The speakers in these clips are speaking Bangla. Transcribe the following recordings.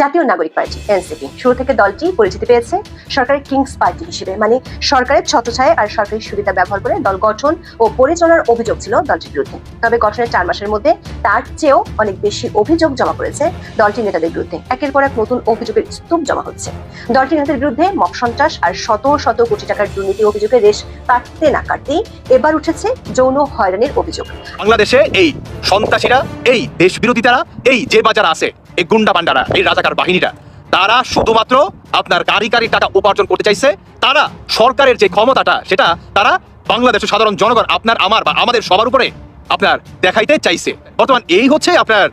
জাতীয় নাগরিক পার্টি, এনসিপি। শুরু থেকে দলটি পরিচিতি পেয়েছে সরকারের কিংস পার্টি হিসেবে। মানে সরকারের ছত্রছায়া আর সরকারি সুবিধা ব্যবহার করে দল গঠন ও পরিচালনার অভিযোগ ছিল দলটির বিরুদ্ধে। তবে গঠনের চার মাসের মধ্যে তার চেয়েও অনেক বেশি অভিযোগ জমা পড়েছে দলটির নেতাদের বিরুদ্ধে। একের পর এক নতুন অভিযোগের স্তূপ জমা হচ্ছে। দলটির নেতাদের বিরুদ্ধে মক সন্ত্রাস আর শত শত কোটি টাকার দুর্নীতি অভিযোগের রেশ কাটতে না কাটতেই এবার উঠেছে যৌন হয়রানির অভিযোগ। বাংলাদেশে এই সন্ত্রাসীরা, এই দেশ বিরোধীতারা এই যে বাজার আছে। এই গুন্ডা বান্ডারা এই রাজাকার বাহিনীরা তারা শুধুমাত্র আপনার গাড়ি গাড়ি টাকা উপার্জন করতে চাইছে তারা সরকারের যে ক্ষমতাটা সেটা তারা বাংলাদেশের সাধারণ জনগণ আপনার আমার বা আমাদের সবার উপরে আপনার দেখাইতে চাইছে। বর্তমান এই হচ্ছে আপনার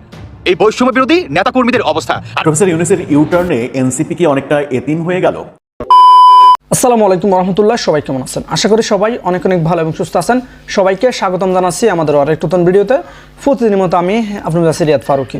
এই বৈষম্য বিরোধী নেতাকর্মীদের অবস্থা। প্রফেসর ইউনুসের ইউটার্নে এনসিপি কি অনেকটা এতিম হয়ে গেল। আসসালামু আলাইকুম রহমতুল্লাহ সবাই কেমন আছেন? আশা করি সবাই অনেক অনেক ভালো এবং সুস্থ আছেন। সবাইকে স্বাগতম জানাচ্ছি আমাদের আরেক নতুন ভিডিওতে। প্রতিদিনের মতো আমি আপনার কাছে রিয়াদ ফারুকি।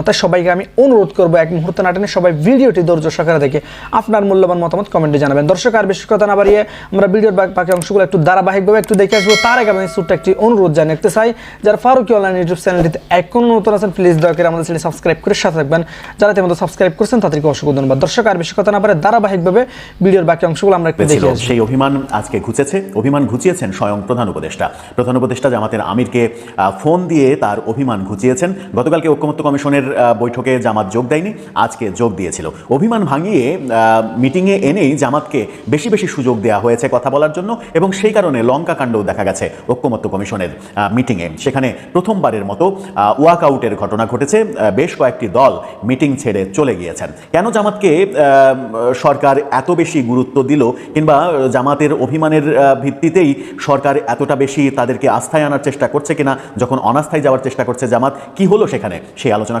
তাই সবাইকে আমি অনুরোধ করব এক মুহূর্তে নাটনে সবাই ভিডিওটি ধৈর্য সহকারে দেখে আপনার মূল্যবান মতামত কমেন্টে জানাবেন। দর্শক আর বেশি কথা না বাড়িয়ে আমরা ভিডিওর বাকি- অংশগুলো একটু ধারাবাহিকভাবে একটু দেখে আসব। তার আগে আমি ছোট্ট একটি অনুরোধ জানিয়ে রাখতে চাই যারা ফারুকি অনলাইন ইউটিউব চ্যানেলটিতে এখনও নতুন আছেন প্লিজ দয়া করে আমাদের চ্যানেল সাবস্ক্রাইব করে সাথে থাকবেন। যারা তেমন সাবস্ক্রাইব করছেন তাদেরকে অসংখ্য ধন্যবাদ। দর্শক আর বেশি কথা না বাড়ে ধারাবাহিকভাবে ভিডিওর বাকি অংশগুলো আমরা একটু দেখে সেই অভিমান আজকে ঘুচেছে। অভিমান ঘুচিয়েছেন স্বয়ং প্রধান উপদেষ্টা। প্রধান উপদেষ্টা জামাতের আমিরকে ফোন দিয়ে তার অভিমান ঘুচিয়েছেন। গতকালকে ঐক্যমত্য কমিশনের আহ, বৈঠকে জামাত যোগ দেয়নি আজকে যোগ দিয়েছিল। অভিমান ভাঙিয়ে মিটিংয়ে এনেই জামাতকে বেশি বেশি সুযোগ দেওয়া হয়েছে কথা বলার জন্য এবং সেই কারণে লঙ্কা কাণ্ডও দেখা গেছে ঐক্যমত্য কমিশনের মিটিংয়ে। সেখানে প্রথমবারের মতো ওয়াক আউটের ঘটনা ঘটেছে বেশ কয়েকটি দল মিটিং ছেড়ে চলে গিয়েছেন। কেন জামাতকে সরকার এত বেশি গুরুত্ব দিল কিংবা জামাতের অভিমানের ভিত্তিতেই সরকার এতটা বেশি তাদেরকে আস্থায় আনার চেষ্টা করছে কিনা যখন অনাস্থায় যাওয়ার চেষ্টা করছে জামাত কি হলো সেখানে? সেই আলোচনা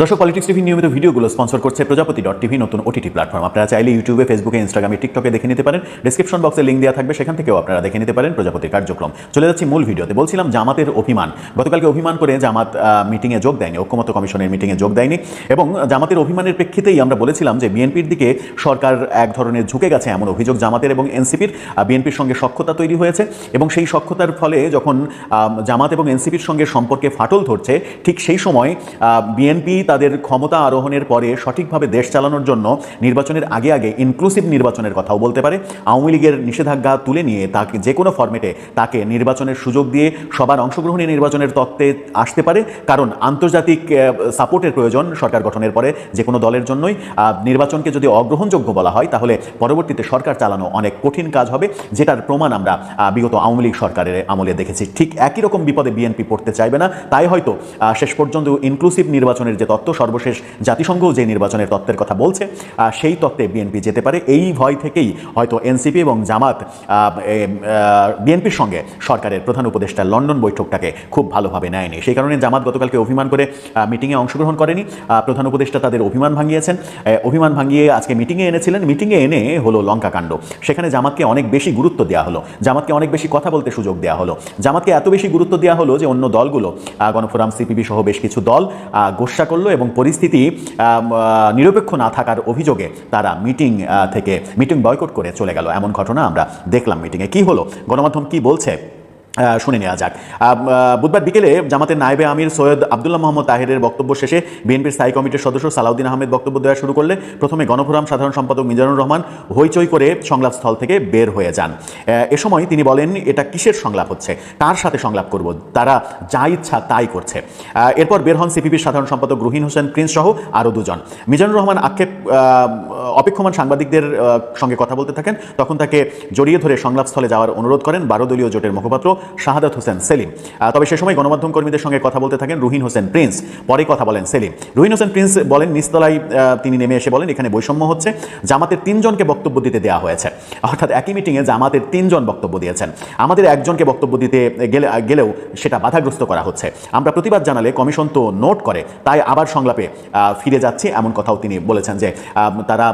দর্শক পলিটিক্স টিভি নিয়মিত ভিডিওগুলো স্পন্সর করছে প্রজাপতি ডট টিভি নতুন ওটিটি প্ল্যাটফর্ম আপনারা চাইলে ইউটিউবে ফেসবুকে ইনস্টাগ্রামে টিকটকে দেখে নিতে পারেন। ডিসক্রিপশন বক্সে লিঙ্ক দেওয়া থাকবে, সেখান থেকেও আপনারা দেখে নিতে পারেন প্রজাপতির কার্যক্রম। চলে যাচ্ছি মূল ভিডিওতে। বলছিলাম জামাতের অভিমান। গতকালকে অভিমান করে জামাত মিটিংয়ে যোগ দেয়নি, ঐক্যমত্য কমিশনের মিটিংয়ে যোগ দেয়নি। এবং জামাতের অভিমানের প্রেক্ষিতেই আমরা বলেছিলাম যে বিএনপির দিকে সরকার এক ধরনের ঝুঁকে গেছে এমন অভিযোগ জামাতের এবং এনসিপির বিএনপির সঙ্গে সক্ষতা তৈরি হয়েছে এবং সেই সক্ষতার ফলে যখন জামাত এবং এনসিপির সঙ্গে সম্পর্কে ফাটল ধরছে, ঠিক সেই সময় বিএনপি তাদের ক্ষমতা আরোহণের পরে সঠিকভাবে দেশ চালানোর জন্য নির্বাচনের আগে আগে ইনক্লুসিভ নির্বাচনের কথাও বলতে পারে। আওয়ামী লীগের নিষেধাজ্ঞা তুলে নিয়ে তাকে যে কোনো ফরম্যাটে তাকে নির্বাচনের সুযোগ দিয়ে সবার অংশগ্রহণে নির্বাচনের তত্ত্বে আসতে পারে। কারণ আন্তর্জাতিক সাপোর্টের প্রয়োজন সরকার গঠনের পরে যে কোনো দলের জন্যই। নির্বাচনকে যদি অগ্রহণযোগ্য বলা হয়, তাহলে পরবর্তীতে সরকার চালানো অনেক কঠিন কাজ হবে, যেটার প্রমাণ আমরা বিগত আওয়ামী লীগ সরকারের আমলে দেখেছি। ঠিক একই রকম বিপদে বিএনপি পড়তে চাইবে না। তাই হয়তো শেষ পর্যন্ত ইনক্লুসিভ নির্বাচনের যে তত্ত্ব সর্বশেষ জাতিসংঘ যে নির্বাচনের তত্ত্বের কথা বলছে সেই তত্ত্বে বিএনপি যেতে পারে। এই ভয় থেকেই হয়তো এনসিপি এবং জামাত বিএনপির সঙ্গে সরকারের প্রধান উপদেষ্টা লন্ডন বৈঠকটাকে খুব ভালোভাবে নেয়নি। সেই কারণে জামাত গতকালকে অভিমান করে মিটিংয়ে অংশগ্রহণ করেনি। প্রধান উপদেষ্টা তাদের অভিমান ভাঙিয়েছেন। অভিমান ভাঙিয়ে আজকে মিটিংয়ে এনেছিলেন। মিটিংয়ে এনে হলো লঙ্কা কাণ্ড সেখানে জামাতকে অনেক বেশি গুরুত্ব দেওয়া হলো। জামাতকে অনেক বেশি কথা বলতে সুযোগ দেওয়া হলো। জামাতকে এত বেশি গুরুত্ব দেওয়া হলো যে অন্য দলগুলো গণফোরাম, সিপিবি সহ বেশ কিছু দল গোস্বা করল এবং পরিস্থিতি নিরপেক্ষ না থাকার অভিযোগে তারা মিটিং থেকে, মিটিং বয়কট করে চলে গেল। এমন ঘটনা আমরা দেখলাম মিটিংয়ে। কি হলো? গণমাধ্যম কি বলছে? শুনে নেওয়া যাক। বুধবার বিকেলে জামাতের নায়েবে আমির সৈয়দ আবদুল্লাহ মোহাম্মদ তাহেরের বক্তব্য শেষে বিএনপির স্থায়ী কমিটির সদস্য সালাউদ্দিন আহমেদ বক্তব্য দেওয়া শুরু করলে প্রথমে গণফোরাম সাধারণ সম্পাদক মিজানুর রহমান হইচই করে সংলাপস্থল থেকে বের হয়ে যান। এ সময় তিনি বলেন, এটা কিসের সংলাপ হচ্ছে? কার সাথে সংলাপ করব? তারা যা ইচ্ছা তাই করছে। এরপর বের হন সিপিবির সাধারণ সম্পাদক রুহিন হোসেন, প্রিন্স সহ আরও দুজন। মিজানুর রহমান আক্ষেপ অপেক্ষমান সাংবাদিকদের সঙ্গে কথা বলতে থাকেন। তখন তাকে জড়িয়ে ধরে সংলাপস্থলে যাওয়ার অনুরোধ করেন বারো দলীয় জোটের মুখপাত্র শাহাদাত হোসেন সেলিম। তবে সে সময় গণমাধ্যম কর্মীদের সঙ্গে কথা বলতে থাকেন রুহিন হোসেন প্রিন্স। পরে কথা বলেন সেলিম। রুহিন হোসেন প্রিন্স বলেন নিস্তলায় তিনি নেমে এসে বলেন, এখানে বৈষম্য হচ্ছে। জামাতের তিনজনকে বক্তব্য দিতে দেওয়া হয়েছে। অর্থাৎ একই মিটিংয়ে জামাতের তিনজন বক্তব্য দিয়েছেন। আমাদের একজনকে বক্তব্য দিতে গেলে গেলেও সেটা বাধাগ্রস্ত করা হচ্ছে। আমরা প্রতিবাদ জানালে কমিশন তো নোট করে, তাই আবার সংলাপে ফিরে যাচ্ছে। এমন কথাও তিনি বলেছেন যে তারা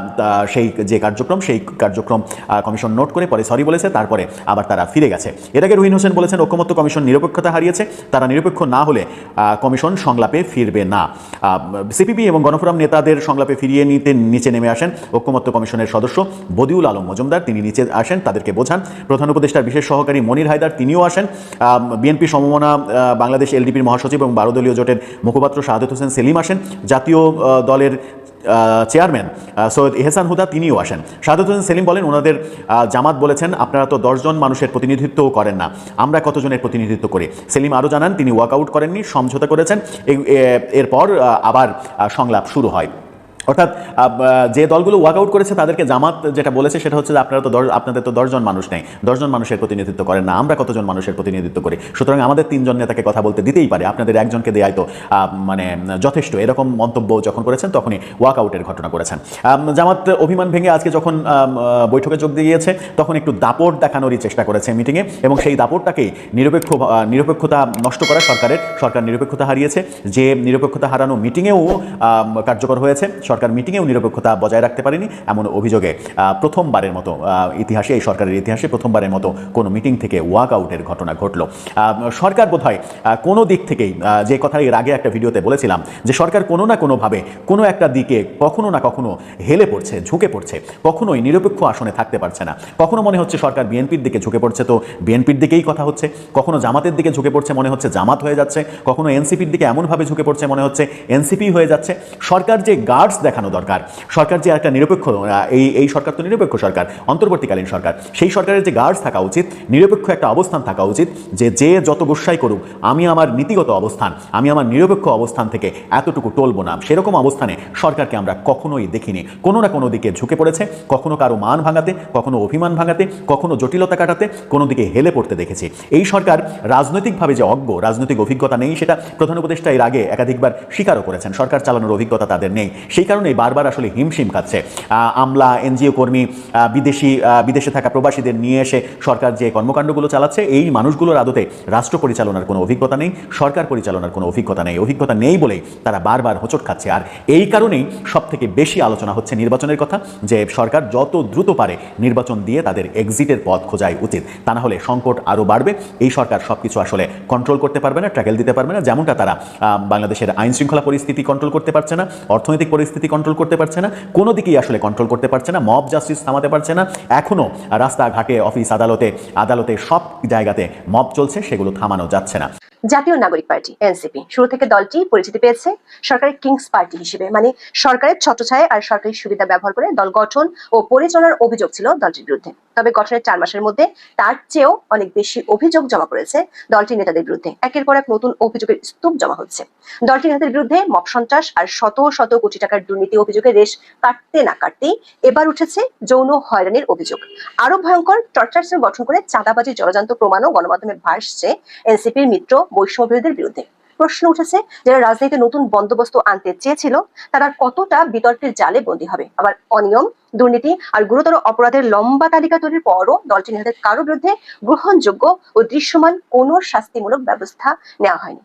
সেই যে কার্যক্রম, সেই কার্যক্রম কমিশন নোট করে, পরে সরি বলেছে, তারপরে আবার তারা ফিরে গেছে। এর আগে রুহিন হোসেন বলেছেন, ঐক্যমত্য কমিশন নিরপেক্ষতা হারিয়েছে, তারা নিরপেক্ষ না হলে কমিশন সংলাপে ফিরবে না। সিপিবি এবং গণফোরাম নেতাদের সংলাপে ফিরিয়ে নিতে নিচে নেমে আসেন ঐক্যমত্য কমিশনের সদস্য বদিউল আলম মজুমদার। তিনি নিচে আসেন, তাদেরকে বোঝান। প্রধান উপদেষ্টার বিশেষ সহকারী মনির হায়দার, তিনিও আসেন। বিএনপি সমমনা বাংলাদেশ এলডিপির মহাসচিব এবং বারো দলীয় জোটের মুখপাত্র শাহাদত হোসেন সেলিম আসেন। জাতীয় দলের চেয়ারম্যান সৈয়দ এহসান হুদা তিনিও আসেন। শাহাদত হোসেন সেলিম বলেন, ওনাদের জামাত বলেছেন, আপনারা তো দশজন মানুষের প্রতিনিধিত্বও করেন না। আমরা কতজনের প্রতিনিধিত্ব করি? সেলিম আরও জানান, তিনি ওয়াকআউট করেননি, সমঝোতা করেছেন। এরপর আবার সংলাপ শুরু হয়। অর্থাৎ যে দলগুলো ওয়াকআউট করেছে তাদেরকে জামাত যেটা বলেছে সেটা হচ্ছে যে আপনারা তো আপনাদের তো দশজন মানুষ নেই। দশজন মানুষের প্রতিনিধিত্ব করেন না, আমরা কতজন মানুষের প্রতিনিধিত্ব করি? সুতরাং আমাদের তিনজন নেতাকে কথা বলতে দিতেই পারে, আপনাদের একজনকে দেয় তো মানে যথেষ্ট। এরকম মন্তব্য যখন করেছেন তখনই ওয়াকআউটের ঘটনা করেছেন। জামাত অভিমান ভেঙে আজকে যখন বৈঠকে যোগ দিয়েছে, তখন একটু দাপট দেখানোরই চেষ্টা করেছে মিটিংয়ে এবং সেই দাপটটাকেই নিরপেক্ষ নিরপেক্ষতা নষ্ট করা সরকারের, সরকার নিরপেক্ষতা হারিয়েছে। যে নিরপেক্ষতা হারানো মিটিংয়েও কার্যকর হয়েছে। সরকার মিটিংয়েও নিরপেক্ষতা বজায় রাখতে পারেনি এমন অভিযোগে। প্রথমবারের মতো ইতিহাসে, এই সরকারের ইতিহাসে প্রথমবারের মতো কোনো মিটিং থেকে ওয়াক আউটের ঘটনা ঘটলো। সরকার বোধহয় কোনো দিক থেকেই যে কথা এর আগে একটা ভিডিওতে বলেছিলাম, যে সরকার কোনো না কোনোভাবে কোনো একটা দিকে কখনো না কখনো হেলে পড়ছে, ঝুঁকে পড়ছে, কখনোই নিরপেক্ষ আসনে থাকতে পারছে না। কখনো মনে হচ্ছে সরকার বিএনপির দিকে ঝুঁকে পড়ছে তো বিএনপির দিকেই কথা হচ্ছে, কখনো জামাতের দিকে ঝুঁকে পড়ছে মনে হচ্ছে জামাত হয়ে যাচ্ছে, কখনো এনসিপির দিকে এমনভাবে ঝুঁকে পড়ছে মনে হচ্ছে এনসিপি হয়ে যাচ্ছে। সরকার যে গার্ডস দেখানো দরকার। সরকার যে একটা নিরপেক্ষ এই এই সরকার তো নিরপেক্ষ সরকার, অন্তর্বর্তীকালীন সরকার। সেই সরকারের যে গার্ডস থাকা উচিত, নিরপেক্ষ একটা অবস্থান থাকা উচিত, যে যে যত গোসাই করুক, আমি আমার নীতিগত অবস্থান, আমি আমার নিরপেক্ষ অবস্থান থেকে এতটুকু টলবো না। সেরকম অবস্থানে সরকারকে আমরা কখনোই দেখিনি। কোনো না কোনো দিকে ঝুঁকে পড়েছে, কখনো কারও মান ভাঙাতে, কখনো অভিমান ভাঙাতে, কখনো জটিলতা কাটাতে, কোনো দিকে হেলে পড়তে দেখেছি। এই সরকার রাজনৈতিকভাবে যে অজ্ঞ, রাজনৈতিক অভিজ্ঞতা নেই সেটা প্রধান উপদেষ্টা এর আগে একাধিকবার স্বীকারও করেছেন। সরকার চালানোর অভিজ্ঞতা তাদের নেই। সেই কারণেই বারবার আসলে হিমশিম খাচ্ছে। আমলা, এনজিও কর্মী বিদেশি বিদেশে থাকা প্রবাসীদের নিয়ে এসে সরকার যে কর্মকাণ্ডগুলো চালাচ্ছে, এই মানুষগুলোর আদতে রাষ্ট্র পরিচালনার কোনো অভিজ্ঞতা নেই, সরকার পরিচালনার কোনো অভিজ্ঞতা নেই। অভিজ্ঞতা নেই বলেই তারা বারবার হোঁচট খাচ্ছে। আর এই কারণেই সব থেকে বেশি আলোচনা হচ্ছে নির্বাচনের কথা, যে সরকার যত দ্রুত পারে নির্বাচন দিয়ে তাদের এক্সিটের পথ খোঁজাই উচিত। তা না হলে সংকট আরও বাড়বে। এই সরকার সব কিছু আসলে কন্ট্রোল করতে পারবে না ট্র্যাকেল দিতে পারবে না, যেমনটা তারা বাংলাদেশের আইন শৃঙ্খলা পরিস্থিতি কন্ট্রোল করতে পারছে না, অর্থনৈতিক পরিস্থিতি কন্ট্রোল করতে পারছে না, কোনো দিকেই আসলে কন্ট্রোল করতে পারছে না মব জাস্টিস থামাতে পারছে না। এখনও রাস্তাঘাটে অফিস আদালতে আদালতে সব জায়গাতে মব চলছে, সেগুলো থামানো যাচ্ছে না। জাতীয় নাগরিক পার্টি, এনসিপি, শুরু থেকে দলটি পরিচিতি পেয়েছে। সরকারের কিংস পার্টি হিসেবে মানে সরকারের ছত্রছায় আর সরকারি সুবিধা ব্যবহার করে দল গঠন ও পরিচালনার অভিযোগ ছিল দলটির বিরুদ্ধে। তবে গঠনের চার মাসের মধ্যে তার চেয়েও অনেক বেশি অভিযোগ জমা পড়েছে দলটির নেতাদের বিরুদ্ধে। একের পর এক নতুন অভিযোগের স্তূপ জমা হচ্ছে। দলটির নেতাদের বিরুদ্ধে মব সন্ত্রাস আর শত শত কোটি টাকার দুর্নীতি অভিযোগের রেশ কাটতে না কাটতেই এবার উঠেছে যৌন হয়রানির অভিযোগ। আরও ভয়ঙ্কর টর্চার সেল গঠন করে চাঁদাবাজি জলজান্ত প্রমাণও গণমাধ্যমে ভাসছে এনসিপির মিত্র বৈষম্যবিরোধীদের বিরুদ্ধে। প্রশ্ন উঠেছে যারা রাজনীতিতে নতুন বন্দোবস্ত আনতে চেয়েছিল, তারা কতটা বিতর্কের জালে বন্দী হবে? আবার অনিয়ম, দুর্নীতি আর গুরুতর অপরাধের লম্বা তালিকা তৈরির পরও দলটি নিহতের কারও বিরুদ্ধে গ্রহণযোগ্য ও দৃশ্যমান কোনো শাস্তিমূলক ব্যবস্থা নেওয়া হয়নি।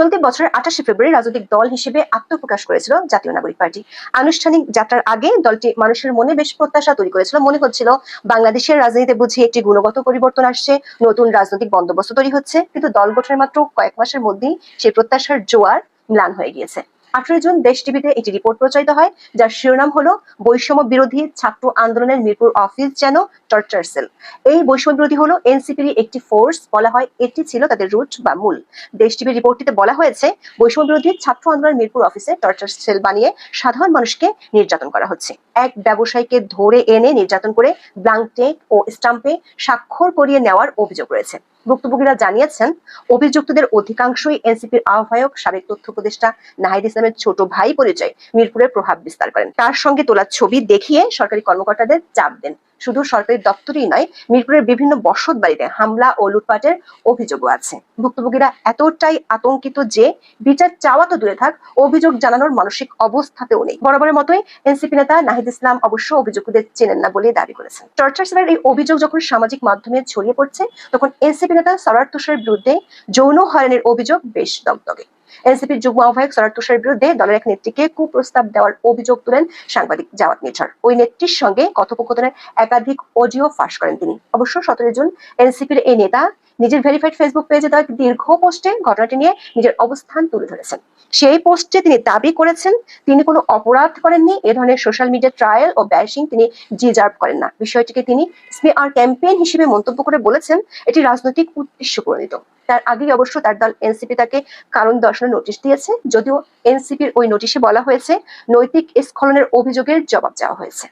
চলতি বছরের আঠাশে ফেব্রুয়ারি রাজনৈতিক দল হিসেবে আত্মপ্রকাশ করেছিল জাতীয় নাগরিক পার্টি। আনুষ্ঠানিক যাত্রার আগে দলটি মানুষের মনে বেশ প্রত্যাশা তৈরি করেছিল। মনে হচ্ছিল বাংলাদেশের রাজনীতিতে বুঝি একটি গুণগত পরিবর্তন আসছে, নতুন রাজনৈতিক বন্দোবস্ত তৈরি হচ্ছে, কিন্তু দল গঠনের মাত্র কয়েক মাসের মধ্যেই সেই প্রত্যাশার জোয়ার ম্লান হয়ে গিয়েছে। আঠারোই জুন দেশ টিভিতে একটি রিপোর্ট প্রচারিত হয়, যার শিরোনাম হলো, বৈষম্য বিরোধী ছাত্র আন্দোলনের মিরপুর অফিস যেন টর্চার সেল। এই বৈষম্য বিরোধী হলো এনসিপির একটি ফোর্স, বলা হয় এটি ছিল তাদের রুট বা মূল। দেশ টিভির রিপোর্টটিতে বলা হয়েছে, বৈষম্য বিরোধী ছাত্র আন্দোলন মিরপুর অফিসে টর্চার সেল বানিয়ে সাধারণ মানুষকে নির্যাতন করা হচ্ছে। এক ব্যবসায়ীকে ধরে এনে নির্যাতন করে ব্লাঙ্ক টেক ও স্টাম্পে স্বাক্ষর করিয়ে নেওয়ার অভিযোগ রয়েছে। ভুক্তভোগীরা জানিয়েছেন, অভিযুক্তদের অধিকাংশই এনসিপির আহ্বায়ক, সাবেক তথ্য উপদেষ্টা নাহিদ ইসলামের ছোট ভাই পরিচয় মিরপুরের প্রভাব বিস্তার করেন। তার সঙ্গে তোলা ছবি দেখিয়ে সরকারি কর্মকর্তাদের চাপ দেন। শুধু সরকারি দপ্তরেই নয়, মিরপুরের বিভিন্ন বসত বাড়িতে হামলা ও লুটপাটের অভিযোগও আছে। ভুক্তভোগীরা এতটাই আতঙ্কিত যে বিচার চাওয়া তো দূরে থাক, অভিযোগ জানানোর মানসিক অবস্থাতেও নেই। বরাবরের মতোই এনসিপি নেতা নাহিদ ইসলাম অবশ্য অভিযুক্তদের চেনেন না বলে দাবি করেছেন। টর্চার সেলের এই অভিযোগ যখন সামাজিক মাধ্যমে ছড়িয়ে পড়ছে, তখন এনসিপি নেতা সরার তুষারের বিরুদ্ধে যৌন হয়রানির অভিযোগ বেশ দগদগে। এনসিপির যুগ্ম আহ্বায়ক সরার তুষারের বিরুদ্ধে দলের এক নেত্রীকে কুপ্রস্তাব দেওয়ার অভিযোগ তুলেন সাংবাদিক জাওয়াত নিছর। ওই নেত্রীর সঙ্গে কথোপকথনের একাধিক অডিও ফাঁস করেন তিনি। অবশ্য সতেরো জুন এনসিপির এই নেতা নিজের ভেরিফাইড ফেসবুক পেজে দেওয়া দীর্ঘ পোস্টে ঘটনাটি নিয়ে নিজের অবস্থান তুলে ধরেছেন। সেই পোস্টে তিনি দাবি করেছেন, তিনি কোনো অপরাধ করেননি, এ ধরনের সোশ্যাল মিডিয়া ট্রায়াল ও ব্যাশিং তিনি ডিজার্ভ করেন না। বিষয়টিকে তিনি স্মিআর ক্যাম্পেইন হিসেবে মন্তব্য করে বলেছেন, এটি রাজনৈতিক উদ্দেশ্য প্রণীত। তার আগেই অবশ্য তার দল এনসিপি তাকে কারণ দর্শনের নোটিশ দিয়েছে, যদিও এনসিপির ওই নোটিশে বলা হয়েছে নৈতিক স্খলনের অভিযোগের জবাব চাওয়া হয়েছে।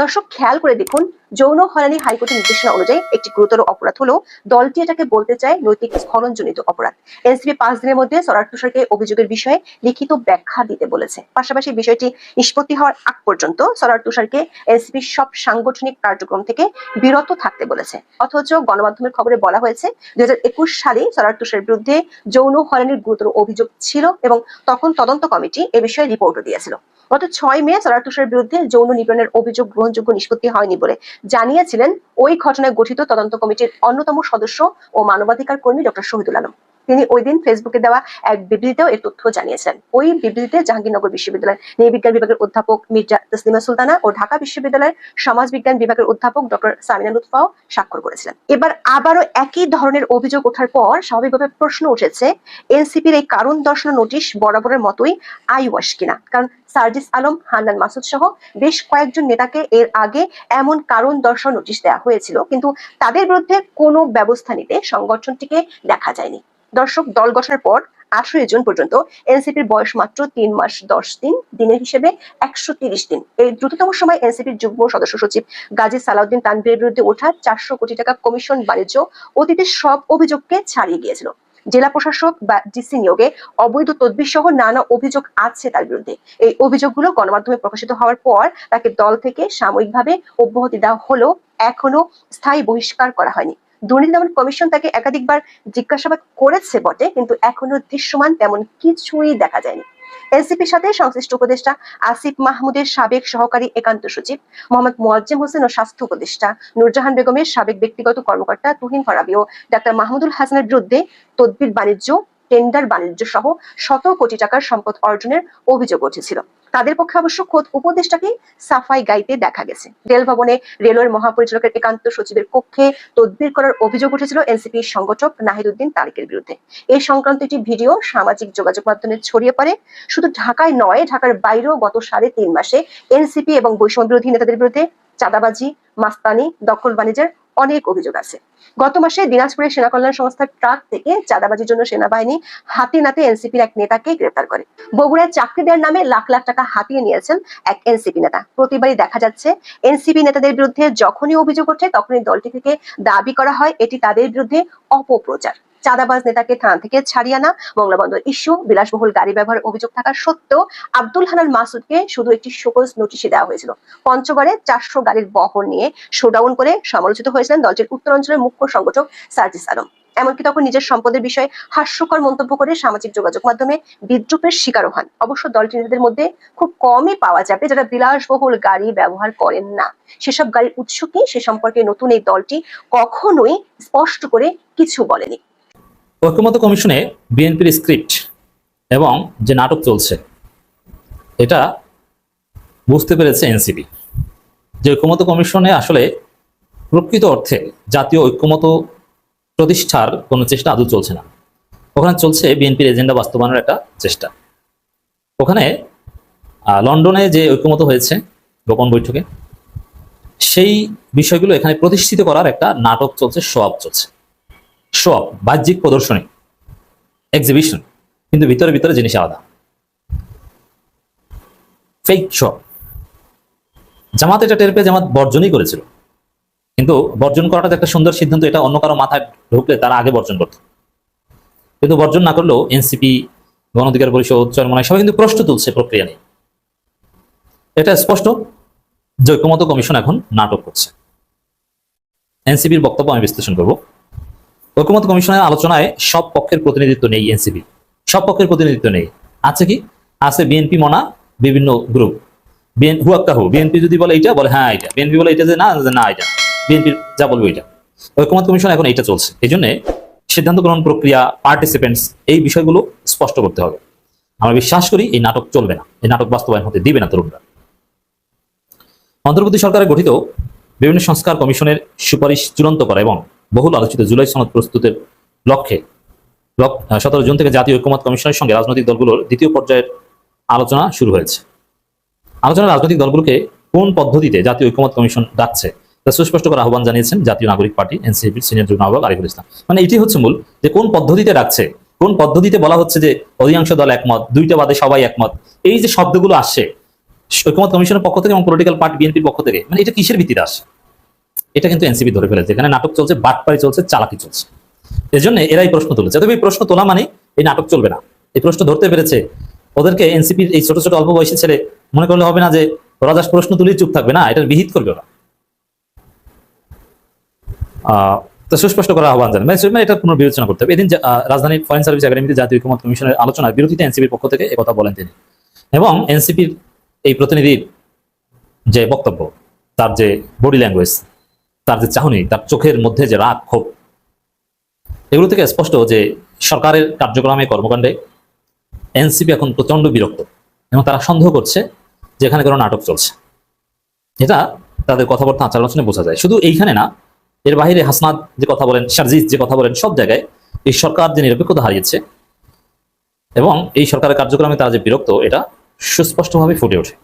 দর্শক, খেয়াল করে দেখুন, যৌন হয়রানি হাইকোর্টের নির্দেশনা অনুযায়ী একটি গুরুতর অপরাধ হলেও দলটি এটাকে বলতে চায় নৈতিক স্খলনজনিত অপরাধ। এনসিপি পাঁচ দিনের মধ্যে সরার তুষারকে অভিযোগের বিষয়ে লিখিত ব্যাখ্যা দিতে বলেছে। পাশাপাশি বিষয়টি নিষ্পত্তি হওয়ার আগ পর্যন্ত সরার তুষারকে এনসিপির সব সাংগঠনিক কার্যক্রম থেকে বিরত থাকতে বলেছে। অথচ গণমাধ্যমের খবরে বলা হয়েছে দুই হাজার একুশ সালে সরার বিরুদ্ধে যৌন হয়রানির গুরুতর অভিযোগ ছিল এবং তখন তদন্ত কমিটি এ বিষয়ে রিপোর্টও দিয়েছিল। গত ছয় মে সরার বিরুদ্ধে যৌন নিপীড়নের অভিযোগ গ্রহণযোগ্য নিষ্পত্তি হয়নি বলে জানিয়েছিলেন ওই ঘটনায় গঠিত তদন্ত কমিটির অন্যতম সদস্য ও মানবাধিকার কর্মী ডক্টর শহীদুল আলম। তিনি ওই দিন ফেসবুকে দেওয়া এক বিবৃতিতেও এর তথ্য জানিয়েছেন ওই বিবৃতিতে জাহাঙ্গীরনগর বিশ্ববিদ্যালয়ের নৃবিজ্ঞান বিভাগের অধ্যাপক মির্জা তসলিমা সুলতানা ও ঢাকা বিশ্ববিদ্যালয়ের সমাজ বিজ্ঞান বিভাগের অধ্যাপক ডক্টর সামিনা লুৎফাও স্বাক্ষর করেছিলেন। এবার আবারও একই ধরনের অভিযোগ ওঠার পর স্বাভাবিকভাবে প্রশ্ন উঠেছে, এনসিপির এই কারণ দর্শানো নোটিশ বরাবরের মতোই আইওয়াস কিনা? কারণ সার্জিস আলম, হান্নান মাসুদ সহ বেশ কয়েকজন নেতাকে এর আগে এমন কারণ দর্শানো নোটিশ দেওয়া হয়েছিল, কিন্তু তাদের বিরুদ্ধে কোনো ব্যবস্থা নিতে সংগঠনটিকে দেখা যায়নি। দর্শক দল গঠনের পর আঠারোই জুন পর্যন্ত এনসিপির বয়স মাত্র তিন মাস দশ দিন, দিনের হিসেবে একশো তিরিশ দিন। এই দ্রুততম সময় এনসিপির যুগ্ম সদস্য সচিব গাজী সালাউদ্দিন তানভীরের বিরুদ্ধে ওঠা চারশো কোটি টাকা কমিশন বাণিজ্য অতীতের সব অভিযোগকে ছাড়িয়ে গিয়েছিল। জেলা প্রশাসক বা ডিসি নিয়োগে অবৈধ তদবির সহ নানা অভিযোগ আছে তার বিরুদ্ধে। এই অভিযোগগুলো গণমাধ্যমে প্রকাশিত হওয়ার পর তাকে দল থেকে সাময়িকভাবে অব্যাহতি দেওয়া হলেও এখনও স্থায়ী বহিষ্কার করা হয়নি। দুর্নীতি দমন কমিশন তাকে একাধিকবার জিজ্ঞাসাবাদ করেছে বটে, কিন্তু এখনও দৃশ্যমান তেমন কিছুই দেখা যায়নি। এনসিপির সাথে সংশ্লিষ্ট উপদেষ্টা আসিফ মাহমুদের সাবেক সহকারী একান্ত সচিব মোহাম্মদ মোয়াজ্জেম হোসেন ও স্বাস্থ্য উপদেষ্টা নুরজাহান বেগমের সাবেক ব্যক্তিগত কর্মকর্তা তুহিন ফরাবি ও ডাক্তার মাহমুদুল হাসানের বিরুদ্ধে তদবির বাণিজ্য, টেন্ডার বাণিজ্য সহ শত কোটি টাকার সম্পদ অর্জনের অভিযোগ উঠেছিল। তাদের পক্ষে অবশ্য খোদ উপদেষ্টাকে সাফাই গাইতে দেখা গেছে। রেল ভবনে রেলওয়ের মহাপরিচালকের একান্ত সচিবের কক্ষে তদবির করার অভিযোগ উঠেছিল এনসিপির সংগঠক নাহিদুদ্দিন তারিকের বিরুদ্ধে। এই সংক্রান্ত একটি ভিডিও সামাজিক যোগাযোগ মাধ্যমে ছড়িয়ে পড়ে। শুধু ঢাকায় নয়, ঢাকার বাইরেও গত সাড়ে তিন মাসে এনসিপি এবং বৈষম্য বিরোধী নেতাদের বিরুদ্ধে চাঁদাবাজি, মাস্তানি, দখল বাণিজ্যের অনেক অভিযোগ আছে। গত মাসে দিনাজপুরের সেনা কল্যাণ সংস্থার ট্রাক থেকে চাঁদাবাজির জন্য সেনাবাহিনী হাতে নাতে এনসিপির এক নেতাকে গ্রেপ্তার করে। বগুড়ায় চাকরি দেওয়ার নামে লাখ লাখ টাকা হাতিয়ে নিয়েছেন এক এনসিপি নেতা। প্রতিবারই দেখা যাচ্ছে, এনসিপি নেতাদের বিরুদ্ধে যখনই অভিযোগ ওঠে, তখনই দলটি থেকে দাবি করা হয়, এটি তাদের বিরুদ্ধে অপপ্রচার। চাঁদাবাজ নেতাকে থানা থেকে ছাড়িয়ে আনা। মংলাবন্দর ইস্যু, বিলাসবহুল গাড়ি ব্যবহারের অভিযোগ থাকা সত্ত্বেও আব্দুল হানান মাসুদকে শুধু একটি শোকজ নোটিশে দেওয়া হয়েছিল। পঞ্চগড়ে চারশো গাড়ির বহর নিয়ে শোডাউন করে সমালোচিত হয়েছিলেন দলটির উত্তরাঞ্চলের মুখ্য সংগঠক সার্জিস আলম। এমনকি তখন নিজের সম্পদের বিষয়ে হাস্যকর মন্তব্য করে সামাজিক যোগাযোগ মাধ্যমে বিদ্রুপের শিকারও হন। অবশ্য দলটি নেতাদের মধ্যে খুব কমই পাওয়া যাবে যারা বিলাসবহুল গাড়ি ব্যবহার করেন না। সেসব গাড়ির উৎস কি? সে সম্পর্কে নতুন এই দলটি কখনোই স্পষ্ট করে কিছু বলেনি। ঐক্যমত কমিশনে বিএনপির স্ক্রিপ্ট এবং যে নাটক চলছে, এটা বুঝতে পেরেছে এনসিপি। যে ঐক্যমত কমিশনে আসলে প্রকৃত অর্থে জাতীয় ঐক্যমত প্রতিষ্ঠার কোনো চেষ্টা আদৌ চলছে না। ওখানে চলছে বিএনপির এজেন্ডা বাস্তবায়নের একটা চেষ্টা। ওখানে লন্ডনে যে ঐক্যমত হয়েছে গোপন বৈঠকে, সেই বিষয়গুলো এখানে প্রতিষ্ঠিত করার একটা নাটক চলছে সব চলছে। সব বাহ্যিক প্রদর্শনী এক্সিবিশন কিন্তু ভিতরে ভিতরে জিনিস আলাদা। ফেক শপ জামাত এটা টের পেয়ে জামাত বর্জনই করেছিল। কিন্তু বর্জন করাটা একটা সুন্দর সিদ্ধান্ত, এটা অন্য কারও মাথায় ঢুকলে তারা আগে বর্জন করত। কিন্তু বর্জন না করলেও এনসিপি গণ অধিকার পরিষদ, চরমনায় সবাই কিন্তু প্রশ্ন তুলছে প্রক্রিয়া নিয়ে। এটা স্পষ্ট যে ঐক্যমত কমিশন এখন নাটক করছে। এনসিপির বক্তব্য আমি বিশ্লেষণ করব। ঐক্যমত কমিশনের আলোচনায় সব পক্ষের প্রতিনিধিত্ব নেই এনসিপি। সব পক্ষের প্রতিনিধিত্ব নেই। আছে কি? আছে বিএনপি মনা, বিভিন্ন গ্রুপ। বিএনপি যদি বলে এইটা, বলে হ্যাঁ এটা বিএনপি বলে এটা যে না না এটা বিএনপি যা বলবে এটা ঐক্যমত কমিশন এখন এইটা চলছে। এই জন্য সিদ্ধান্ত গ্রহণ প্রক্রিয়া পার্টিসিপেন্টস এই বিষয়গুলো স্পষ্ট করতে হবে। আমরা বিশ্বাস করি এই নাটক চলবে না। এই নাটক বাস্তবায়ন হতে দিবে না তরুণরা। অন্তর্বর্তী সরকারে গঠিত বিভিন্ন সংস্কার কমিশনের সুপারিশ চূড়ান্ত করা এবং বহুল আলোচিত জুলাই সনদ প্রস্তুতের লক্ষ্যে। সতেরো জুন থেকে জাতীয় ঐক্যমত কমিশনের সঙ্গে রাজনৈতিক দলগুলোর দ্বিতীয় পর্যায়ের আলোচনা শুরু হয়েছে। আলোচনা রাজনৈতিক দলগুলোকে কোন পদ্ধতিতে জাতীয় ঐক্যমত কমিশন ডাকছে তা সুস্পষ্ট করে আহ্বান জানিয়েছেন জাতীয় নাগরিক পার্টি এনসিপির সিনিয়র যুগ্ম আহ্বায়ক আরিফুল ইসলাম। মানে এটি হচ্ছে মূল যে কোন পদ্ধতিতে ডাকছে, কোন পদ্ধতিতে বলা হচ্ছে যে অধিকাংশ দল একমত, দুইটা বাদে সবাই একমত, এই যে শব্দগুলো আসছে ঐক্যমত কমিশনের পক্ষ থেকে এবং পলিটিক্যাল পার্টি বিএনপির পক্ষ থেকে মানে এটা কিসের ভিত্তিতে আসে? এটা কিন্তু এনসিপি ধরে ফেলেছে। এখানে নাটক চলছে, বাটপাড়ি চলছে, চালাকি চলছে। এই জন্য এরাই প্রশ্ন তুলেছে। তবে এই প্রশ্ন তোলা মানে এই নাটক চলবে না। এই প্রশ্ন ধরতে পেরেছে। ওদেরকে এনসিপির এই ছোট ছোট অল্প বয়সী ছেলে মনে করলে হবে না যে, ওরা জাস্ট প্রশ্ন তুলেই চুপ থাকবে। না, এটার বিহিত করবে ওরা। সুস্পষ্ট করার আহ্বান জানান মানে এটা পুনর্বিবেচনা বিবেচনা করতে হবে। এদিন রাজধানীর ফরেন সার্ভিস একাডেমিতে জাতীয় ঐক্যমত কমিশনের আলোচনায় বিরোধীতে এনসিপির পক্ষ থেকে একথা বলেন তিনি। এবং এনসিপির এই প্রতিনিধির যে বক্তব্য, তার যে বডি ল্যাঙ্গুয়েজ তার যে চাহনি, তার চোখের মধ্যে যে রাগ, ক্ষোভ, এগুলো থেকে স্পষ্ট যে সরকারের কার্যক্রমে কর্মকাণ্ডে এনসিপি এখন প্রচণ্ড বিরক্ত এবং তারা সন্দেহ করছে যে এখানে কোনো নাটক চলছে। এটা তাদের কথাবার্তা আচার আলোচনায় বোঝা যায়। শুধু এইখানে না, এর বাইরে হাসনাদ যে কথা বলেন শারজিৎ যে কথা বলেন, সব জায়গায় এই সরকার যে নিরপেক্ষতা হারিয়েছে এবং এই সরকারের কার্যক্রমে তারা যে বিরক্ত, এটা সুস্পষ্টভাবে ফুটে ওঠে।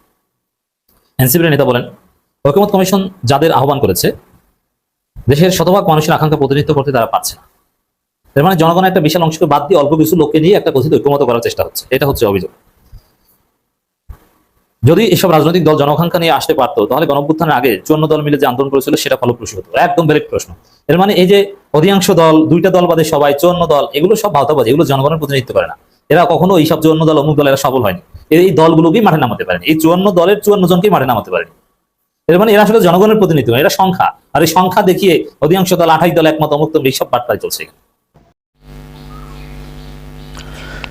এনসিপির নেতা বলেন, ঐক্যমত কমিশন যাদের আহ্বান করেছে দেশের শতভাগ মানুষের আকাঙ্ক্ষা প্রতিনিধিত্ব করতে তারা পারছে না। এর মানে জনগণের একটা বিশাল অংশকে বাদ দিয়ে অল্প কিছু লোককে নিয়ে একটা কথিত ঐক্যমত করার চেষ্টা হচ্ছে। এটা হচ্ছে অভিযোগ। যদি এসব রাজনৈতিক দল জনসংখ্যা নিয়ে আসতে পারতো, তাহলে গণঅভ্যুত্থানের আগে চুয়ান্ন দল মিলে যে আন্দোলন করেছিল সেটা ফলপ্রসূ হতো। একদম বেলেগ প্রশ্ন। এর মানে এই যে অধিকাংশ দল, দুইটা দল বাদে সবাই, চুয়ান্ন দল, এগুলো সব ভাওতাবাজি, এগুলো জনগণের প্রতিনিধিত্ব করে না। এরা কখনো এই সব চুয়ান্ন দল, অমুক দল, এরা সফল হয়নি। এই দলগুলোকেই মাঠে নামাতে পারেনি। এই চুয়ান্ন দলের চুয়ান্ন জনকেই মাঠে নামাতে পারেনি। এর মানে এরা আসলে জনগণের প্রতিনিধিত্ব এরা সংখ্যা। আর এই সংখ্যা দেখিয়ে অধিকাংশ দল আঠাই দল একমত, অমুক তমুক এইসব বার্তায় চলছে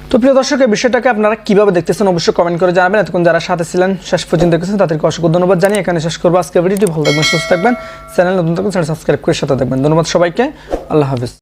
তো প্রিয় দর্শক, এই বিষয়টাকে আপনারা কীভাবে দেখতেছেন অবশ্যই কমেন্ট করে জানাবেন। এতক্ষণ যারা সাথে ছিলেন, শেষ পর্যন্ত দেখেছেন, তাদেরকে অসংখ্য ধন্যবাদ জানিয়ে এখানে শেষ করব আজকে ভিডিওটি। ভালো থাকবেন, সুস্থ থাকবেন। চ্যানেল নতুন থাকবেন সাবস্ক্রাইব করে সাথে থাকবেন। ধন্যবাদ সবাইকে। আল্লাহ হাফিজ।